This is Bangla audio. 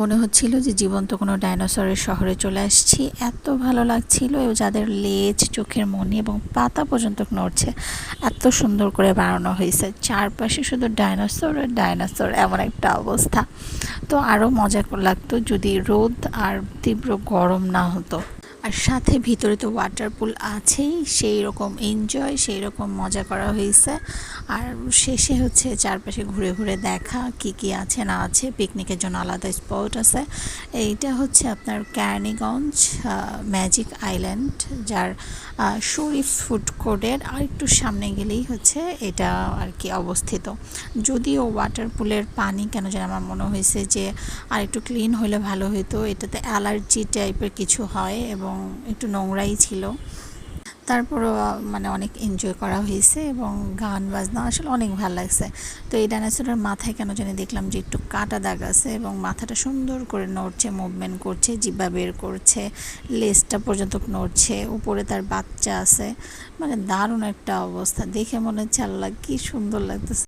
মনে হচ্ছিল যে জীবন্ত কোনো ডাইনোসরের শহরে চলে আসছি। এত ভালো লাগছিল যাদের লেজ, চোখের মনি এবং পাতা পর্যন্ত নড়ছে, এত সুন্দর করে বানানো হয়েছে। চারপাশে শুধু ডাইনোসর আর ডাইনোসর এমন একটা অবস্থা। তো আরও মজা লাগতো যদি রোদ আর তীব্র গরম না হতো। আর সাথে ভিতরে তো ওয়াটার পুল আছেই সেই রকম এনজয় সেই রকম মজা করা হয়েছে। আর শেষে হচ্ছে চারপাশে ঘুরে ঘুরে দেখা কি কি আছে, না আছে পিকনিকের জন্য আলাদা স্পট আছে। এইটা হচ্ছে আপনার ক্যারনিগঞ্জ ম্যাজিক আইল্যান্ড যার শরীফ ফুড কোর্টের আর একটু সামনে গেলেই হচ্ছে এটা আর কি অবস্থিত। যদিও ওয়াটার পুলের পানি কেন যেন আমার মনে হয়েছে যে আর একটু ক্লিন হলে ভালো হতো এটাতে অ্যালার্জি টাইপের কিছু হয় এবং একটু নোংরাই ছিল। তারপরও মানে অনেক এনজয় করা হয়েছে এবং গান, বাজনা আসলে অনেক ভালো লাগছে। তো এই ডাইনোসরের মাথায় কেন জানি দেখলাম যে একটু কাটা দাগ আছে এবং মাথাটা সুন্দর করে নড়ছে মুভমেন্ট করছে, জিব্বা বের করছে লেজটা পর্যন্ত নড়ছে, উপরে তার বাচ্চা আছে। মানে দারুণ একটা অবস্থা। দেখে মনে হচ্ছে, আল্লাহ, কী সুন্দর লাগতেছে।